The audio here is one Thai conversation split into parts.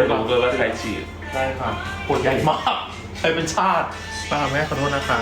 จะรู้ด้วยว่าใครฉีดได้ค่ะปวดใหญ่มากใช้เป็นชาติป้าแม่ขอโทษนะคะ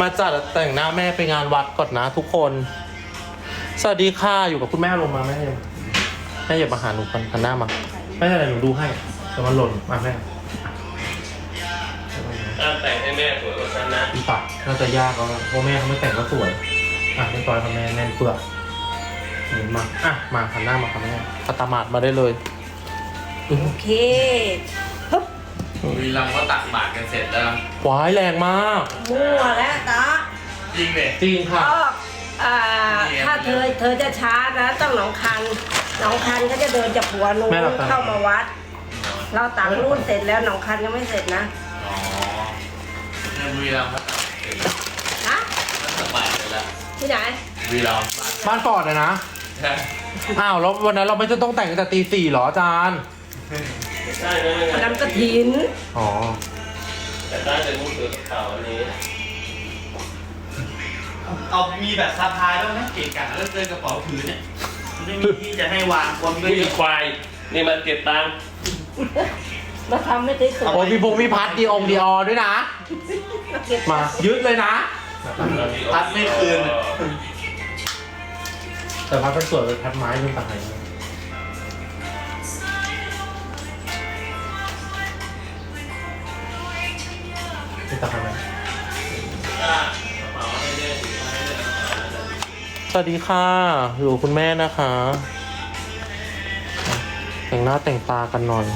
มาจัดแต่งหน้าแม่ไปงานวัดก่อนนะทุกคน สวัสดีค่ะอยู่กับคุณแม่ลงมาแม่แม่อย่ามาหาหนูกันหันหน้ามาไม่เป็นไรหนูดูให้แต่มันหล่นมาแม่ถ้าแต่งให้แม่สวยกว่าฉันนะอีปากน่าจะยากแล้วนะเพราะแม่เขาไม่แต่งก็สวยอะเรียบร้อยค่ะแม่แน่นเปลือกหมุนมาอะมาหันหน้ามาค่ะแม่พัตตามาดมาได้เลย โอเคฮึบวีรัมย์ก็ตักบาตรกันเสร็จแล้ว หวายแรงมาก มั่วแล้วตาจริงเลยจริงค่ะ ก็อ่าถ้าเธอเธอจะช้านะต้องหนองคันหนองคันก็จะเดินจากหัวนู้นแม่หลับตาเข้ามาวัด เราตักนู่นเสร็จแล้วหนองคันยังไม่เสร็จนะอ๋อในวีรัมย์ก็ตักเสร็จแล้วฮะก็ตักบาตรเสร็จแล้วที่ไหนวีรัมย์บ้านฟอร์ดอะนะ ใช่อ้าวแล้ววันนั้นเราไม่จะต้องแต่งตั้งแต่ตีสี่เหรออาจารย์ใช่ ไม่ไม่วันไม่นั้นกระถินอ๋อ แต่ถ้าจะรู้สึกข่าวอันนี้ เอามีแบบสะพายด้วยไหมเก๋กะแล้วเจอกระเป๋าถือเนี่ยมันไม่มีที่จะให้วางความก็นี่เยอะควาย นี่มันเก็บตังค์มาทำไม่ได้สวยโอ้ยมีพงมีพัดดีองดีออด้วยนะมาเก็บมา ยึดเลยนะ พัดไม่คืน แต่พัดเป็นสวยเป็นพัดไม้เป็นต่างหาก สวัสดีค่ะอยู่คุณแม่นะคะอะแต่งหน้าแต่งตากันหน่อย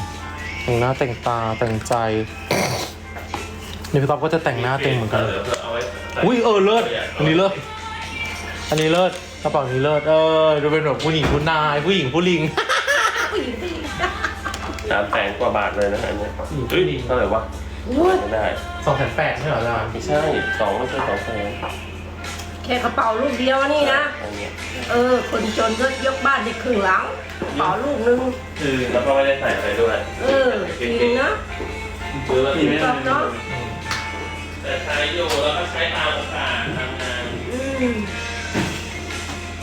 แต่งหน้าแต่งตาแต่งใจ นี่พี่ก๊อฟก็จะแต่งหน้าเต็มเหมือนกันเดี๋ยวเอาไว้ใส่อุ้ยเออเลิศอันนี้เลิศอันนี้เลิศกระเป๋านี้เลิศเออดูเป็นแบบผู้หญิงผู้นาย ผู้หญิงผู้ลิงผู้หญิงผู้หญิงสามแสนกว่าบาทเลยนะอันเนี้ยอืมเฮ้ยเท่าไหร่วะอุ้ยไม่ได้สองแสนแปดไม่เหรออาจารย์ไม่ใช่สองไม่ใช่สองแสน แค่กระเป๋าลูกเดียวนี่นะอันเนี้ยเออ คนจนก็ยกบ้านได้ครึ่งหลังกระเป๋าลูกนึง คือแล้วก็ไม่ได้ใส่อะไรด้วยเออจริงนะซื้อแล้วที่ไม่ได้เนาะแต่ใช้อยู่แล้วก็ใช้ตามโอกาสทำงานอืม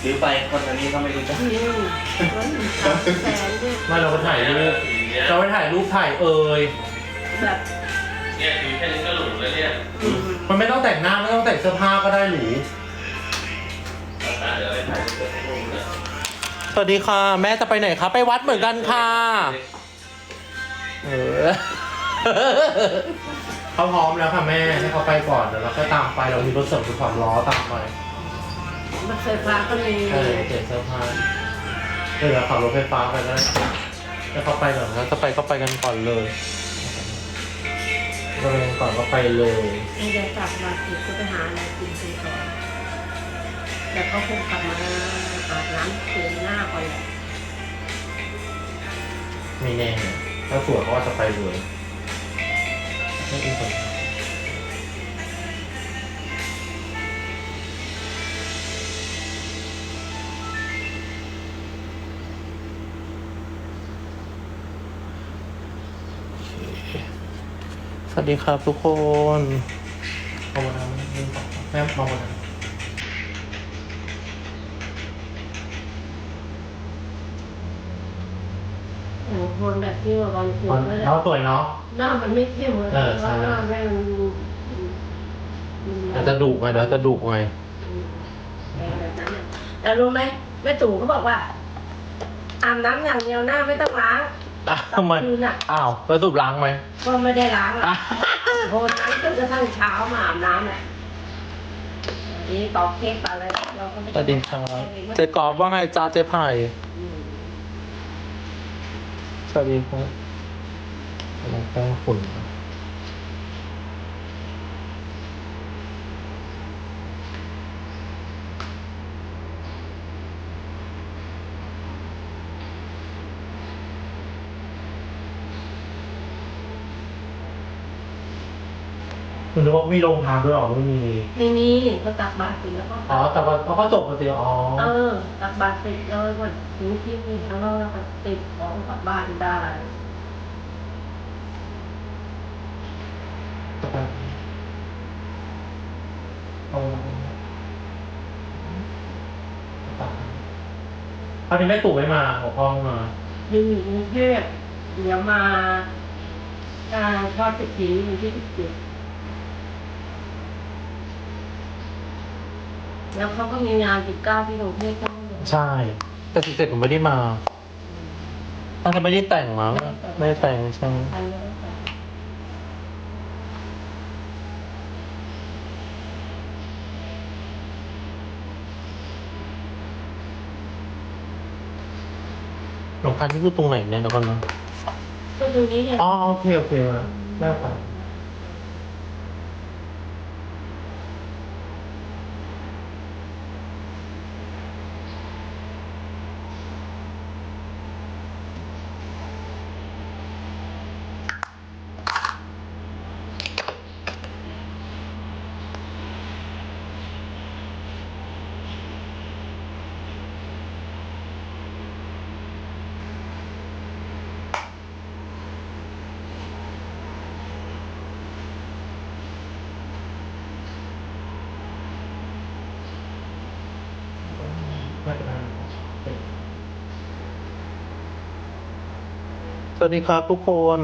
ซื้อไปคนอันนี้เขาไม่รู้จักอืมแล้วมีสามแสนด้วยไม่เราไปถ่ายรูปสีเนี้ยเราไปถ่ายรูปถ่ายเอ่ยแบบเนี่ยสีแค่นี้ก็หลุดแล้วเนี่ยอืมมันไม่ต้องแต่งหน้าไม่ต้องแต่งเสื้อผ้าก็ได้หรู สวัสดีค่ะ แม่จะไปไหนคะ ไปวัดเหมือนกันค่ะ เออ เขาพร้อมแล้วค่ะแม่ให้เขาไปก่อนเดี๋ยวเราก็ตามไปเรามีรถเสริมคือความล้อตามไปรถไฟฟ้าก็มีเออเปลี่ยนเสื้อผ้าเออขับรถไฟฟ้าไปก็ได้ถ้าเขาไปก่อนนะถ้าไปก็ไปกันก่อนเลยก็ไปกันก่อนก็ไปเลยไม่ได้กลับมาติดก็ไปหาอะไรกินกันก่อน แล้วเขาคงกลับมาอาบน้ำเปลี่ยนหน้าก่อนแหละไม่แน่ถ้าสวยเขาว่าจะไปเลยไม่อีกคนสวัสดีครับทุกคนเอามาทำแม่เอามาทำ โอ้โห คนแบบที่ว่าบางคนก็เขาสวยเนาะ หน้ามันไม่เข้มเลยเออใช่ว่าหน้าแม่งเดี๋ยวจะดุไงเดี๋ยวจะดุไงแต่รู้ไหมแม่ตู่เขาบอกว่าอาบน้ำอย่างเดียวหน้าไม่ต้องล้างอะทำไมคืนอะอ้าวแล้วสูบล้างไหมก็ไม่ได้ล้างอะ อะโหนั้จนกระทั่งเช้ามาอาบน้ำแหละนี่ตอกเค้กไปเลยเราก็ไม่สวัสดีครับเจ๊กอบว่าไงจ้าเจ๊ไผ่อืม สวัสดีครับกำลังแป้งฝุ่น คุณนึกว่ามีโรงทานด้วยเหรอไม่มีไม่มีก็ตักบาตรเสร็จแล้วก็อ๋อแต่ว่าเขาก็จบกันสิอ๋อเออตักบาตรเสร็จเลยก็ถึงที่นี่แล้วเราก็ติดของกลับบ้านได้เอาคราวนี้แม่ตู่ไม่มาหัวพ่อไม่มายังอยู่กรุงเทพเดี๋ยวมาอ่าทอดสิบสีวันที่สิบเจ็ด แล้วเขาก็มีงานสิบเก้าที่กรุงเทพก็ไม่ลงใช่ แต่สิเสร็จผมไม่ได้มาน่าจะไม่ได้แต่งมั้งไม่ได้แต่งใช่ไหมอันนี้ก็หลงคันนี่คือตรงไหนเนี่ยเดี๋ยวก่อนนะก็ดูนี้เนี่ยอ๋อโอเคโอเคมาได้ค่ะ สวัสดีครับทุกคน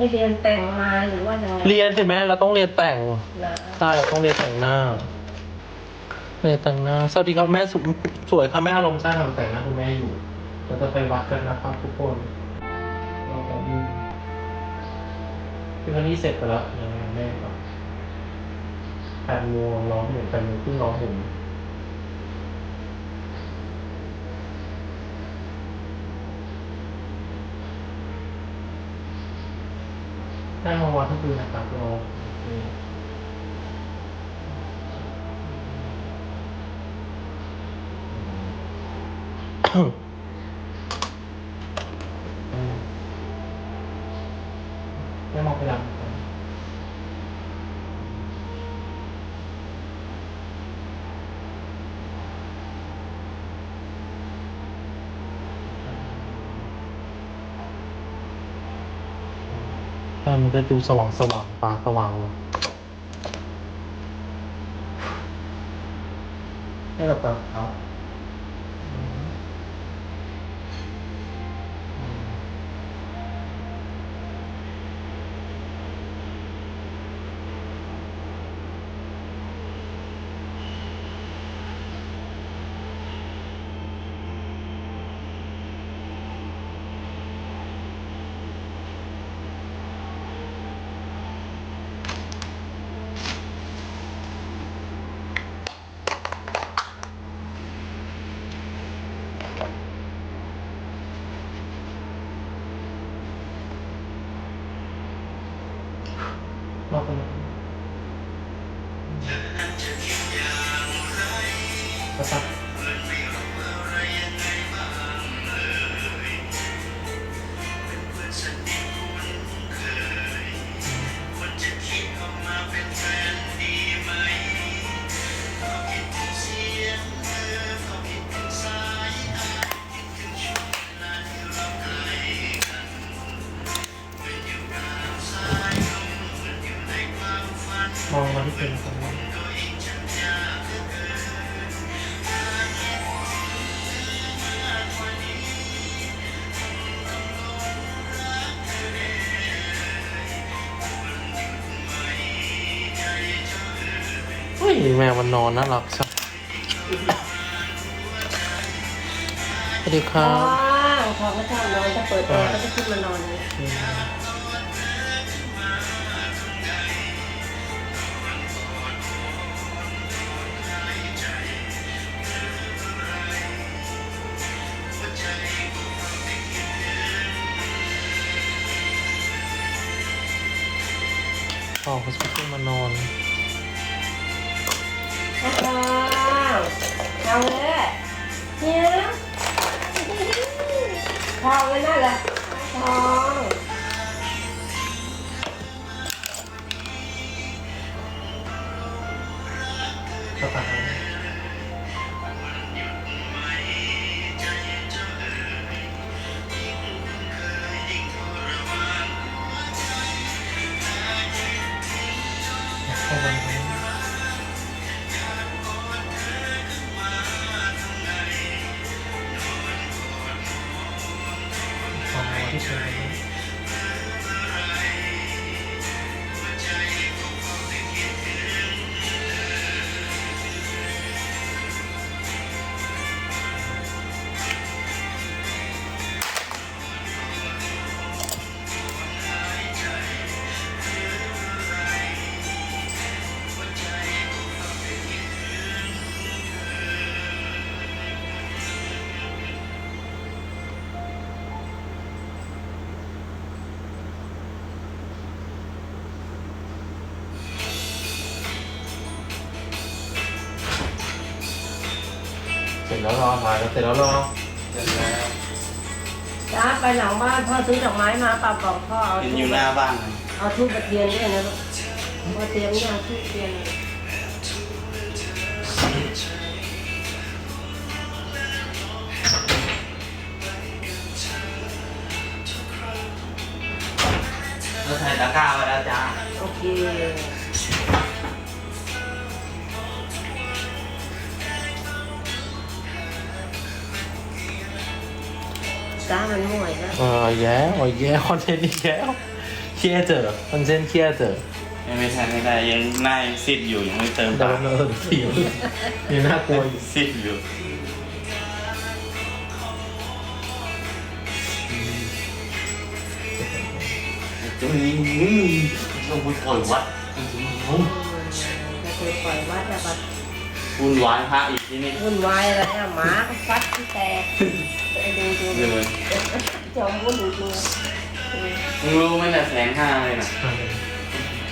ไปเรียนแต่งมาหรือว่ายังไงเรียนสิแม่เราต้องเรียนแต่งนะใช่เราต้องเรียนแต่งหน้าเรียนแต่งหน้าสวัสดีครับแม่สสวยค่ะแม่อารมณ์ใช่ทำแต่งหน้าคุณแม่อยู่เราจะไปวัดกันนะครับทุกคนเราจะดูพี่คนนี้เสร็จไปแล้วยังไงแม่ครับแปดโมงร้องหนึ่งแปดโมงครึ่งร้องหนึ่ ได้มาวันทั้งคืนนะครับเราโอเคอืมได้มองไปแล้ว มันก็ดูสว่างสว่างตาสว่างเลยให้เราตัดเอา เป็นคนว่าเฮ้ยแมวมันนอนน่ารักจังสวัสดีคอ๋รัอบ พอเขาชอบนอนจะเปิดแอร์ก็จะขึ้นมานอนเลยอ๋ อเขาชอบขึ้นมานอนข้าวข้าเลยเนี่ยข้าวไว้นั่นแหลยทอ เข้ จแล้วรอถ่ายแล้วเสร็จแล้วรอเสร็จแล้วจ้าไปหลังบ้านพ่อซื้อดอกไม้มาปาบอกพ่อเอาเห็นทูอยู่บหน้าบ้านนะเอาทูบกระเทียนด้วยนะลูกพอเตรียมเนี่ยเอาทูบเทียน จ้ามันม่วยนะเออแย่โอ้ยแย่คอนเทนต์อีกแล้วเครียดเจอคอนเทนต์เครียดเจอยังไม่ใช่ไม่ได้ยังหน้ายังซิดอยู่ยังไม่เติมแต่ตาว่าเออสีมันยังน่ากลัวอยู่ซิดอยู่ตัวนี้ต้องพูดปล่อยวัดจะเคยปล่อยวัดแล้วก็ วุ่นวายพระอีกที่นี่วุ่นวายอะไรอะหมาก็ฟัดที่แตกไอ้ดูดูเลยจอมวุ่นจริงมึงรู้ไหมเนี่ยแสนห้าเลยนะ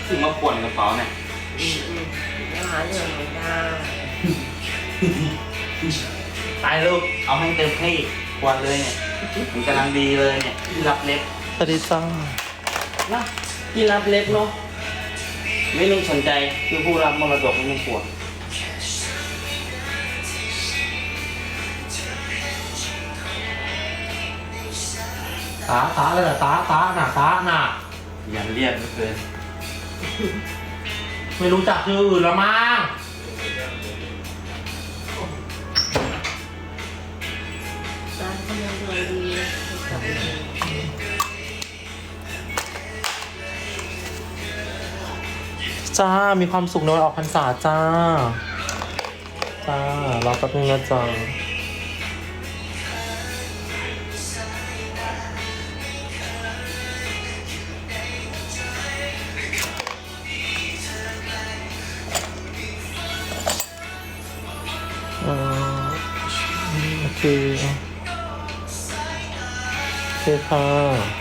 ถึงมาป่วนกระเป๋าเนี่ยๆอืมอืมแล้วหาเรื่องไม่ได้ตายลูกเอาให้เต็มที่ควนเลยเนี่ยมันกำลังดีเลยเนี่ยที่รับเล็บสวัสดีจ้านะที่รับเล็บเนาะไม่ต้องสนใจคือผู้รับมรดกไม่ต้อง ตาตาเลยเหรอตาตาหน่ะตาหน่ะอย่าเรียกไม่เกินไม่รู้จักชื่ออื่นแล้วมั้งร้านเขายังดวงดีนะกลับไปดูจ้า มีความสุขในวันออกพรรษาจ้า จ้ารอแป๊บนึงนะจ้า เคค่ะ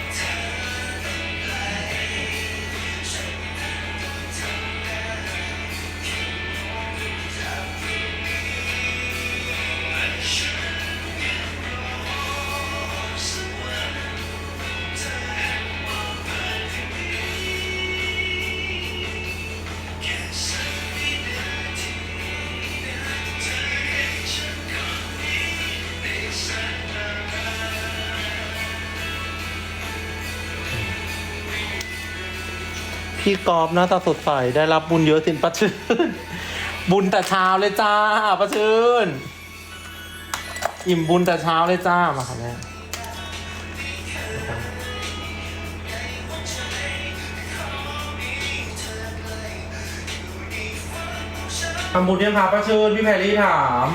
พี่กอฟหน้าตาสดใสได้รับบุญเยอะสินประชื่น บุญแต่เช้าเลยจ้าประชื่น อิ่มบุญแต่เช้าเลยจ้ามาค่ะแม่ทำบุญยังคะประชื่นพี่แพรรี่ถาม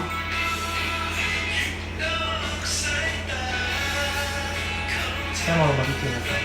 แค่มองมาที่พื้นนะครับ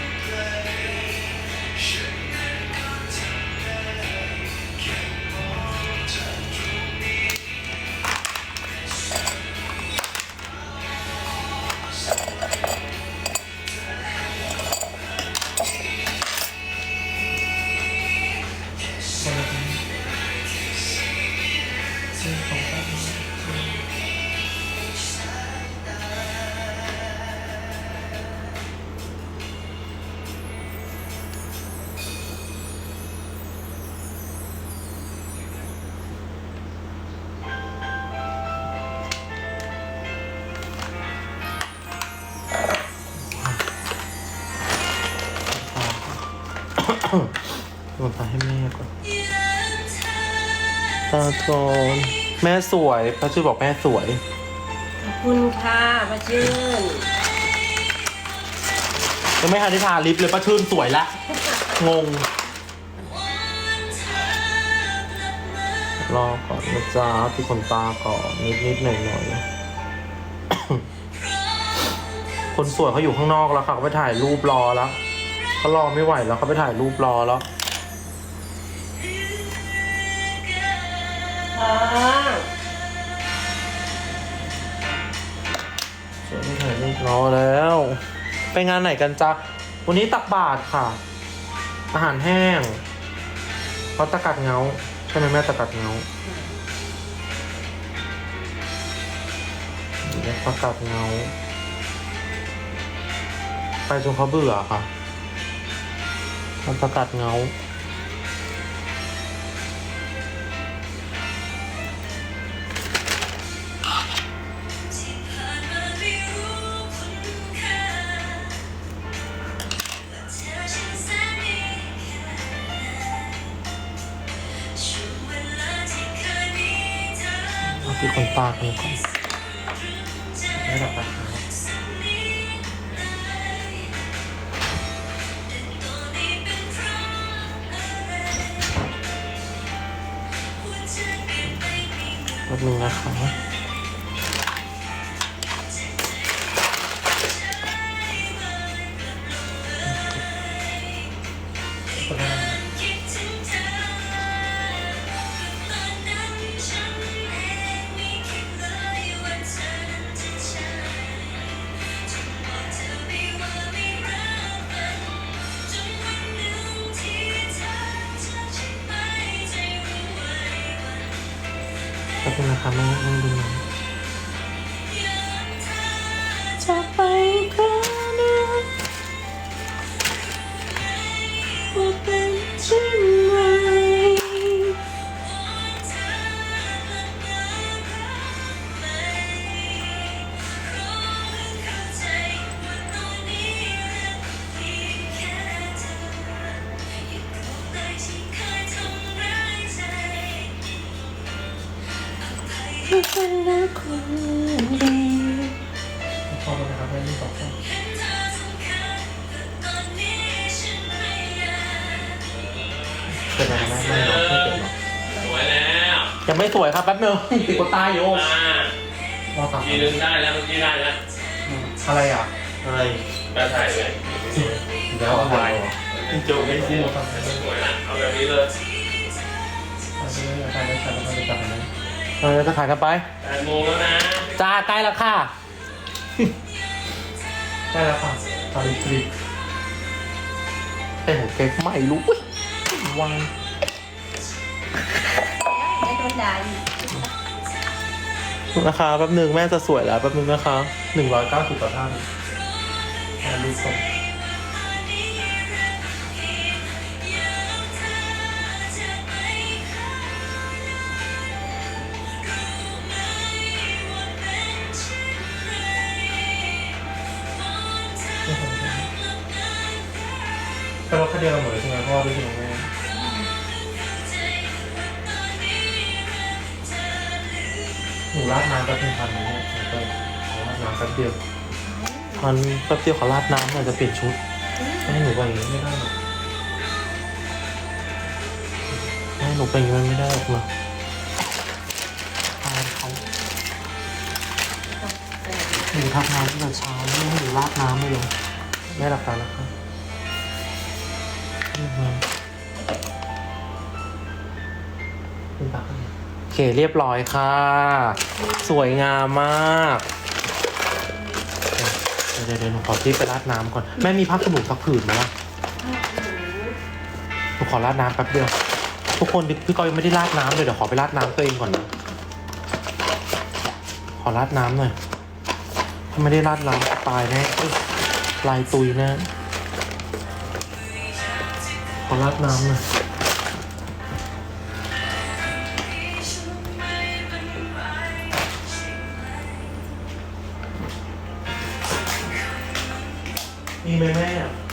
ลงตาให้แม่ก่อนตาโกนแม่สวยป้าชื่อบอกแม่สวย ขอบคุณค่ะป้าชื่นยังไม่ทันได้ทาลิปเลยป้าชื่นสวยละงง รอก่อนนะจ๊ะที่ขนตาก่อนนิดนิดๆหน่อยหน่อยๆคนสวยเขาอยู่ข้างนอกแล้วค่ะเขาไปถ่ายรูปรอแล้ว เขารอไม่ไหวแล้วเขาไปถ่ายรูปรอแล้วค่ะสวยไม่ถ่ายรูปรอแล้ว ไปงานไหนกันจ๊ะ วันนี้ตักบาตรค่ะ อาหารแห้งเพราะตะกัดเงา ใช่ไหมแม่ตะกัดเงาเดี๋ยวตะกัดเงา ไปจนเขาเบื่อค่ะ มันตะกัดเงาเอาที่คนตากันก่อนไม่หลับตา แป๊บนึ นะคะแป๊บนึงนะคะแม่ไม่ดูหนัง ที่เป็นรักคนดีพอแล้วนะครับไม่ต้องตอบเป็นอะไรไหมไม่หรอกไม่เป็นหรอกสวยแล้วยังไม่สวยครับแป๊บนึงติดกดตายอยู่มารอตัดทีนึงได้แล้วเมื่อกี้ได้แล้วอะไรอะอะไรไปถ่ายเลยแล้วอะไรจบไม่สิ้นสวยละเอาแบบนี้เลยเออจะถ่ายกันไปแปดโมงแล้วนะจ้าใกล้แล้วค่ะ ใกล้แล้วค่ะตอนนี้คลิปเป็นของเก๊กไม่รู้อุ๊ยวังไม่โดนด่าอีกนะคะแป๊บนึงแม่จะสวยแล้วแป๊บนึงนะคะหนึ่งร้อยเก้าสิบต่อท่านอ่ารูปส่งเป็นรถ เดิมหมดใช่ไหมพ่อด้วยใช่ไหมแม่หนูราดน้ำแป๊บนึงทันไหมเนี่ยหนูก็ราดน้ำแป๊บเดียวทันแป๊บเดียวขอราดน้ำหน่อยจะเปลี่ยนชุดไม่ให้หนูไปอย่างนี้ไม่ได้หรอกไม่ให้หนูไปอย่างนี้มันไม่ได้หรอกเนอะหนูทักน้ำตั้งแต่เช้าไม่ให้หนูราดน้ำเลยเหรอแม่หลับตาแล้วครับ เป็นปากโอเคเรียบร้อยค่ะ สวยงามมากเดี๋ยวเดี๋ยวเดี๋ยวหนูขอที่ไปราดน้ำก่อน แม่มีผ้าขนหนูสักผืนไหมล่ะหนูขอราดน้ำแป๊บเดียว ทุกคนพี่กอยยังไม่ได้ราดน้ำเลยเดี๋ยวขอไปราดน้ำตัวเองก่อนนะ ขอราดน้ำหน่อยถ้าไม่ได้ราดน้ำตายแน่เอ้ยลายตุยแน่ ขอราดน้ำหน่อยมีไหมแม่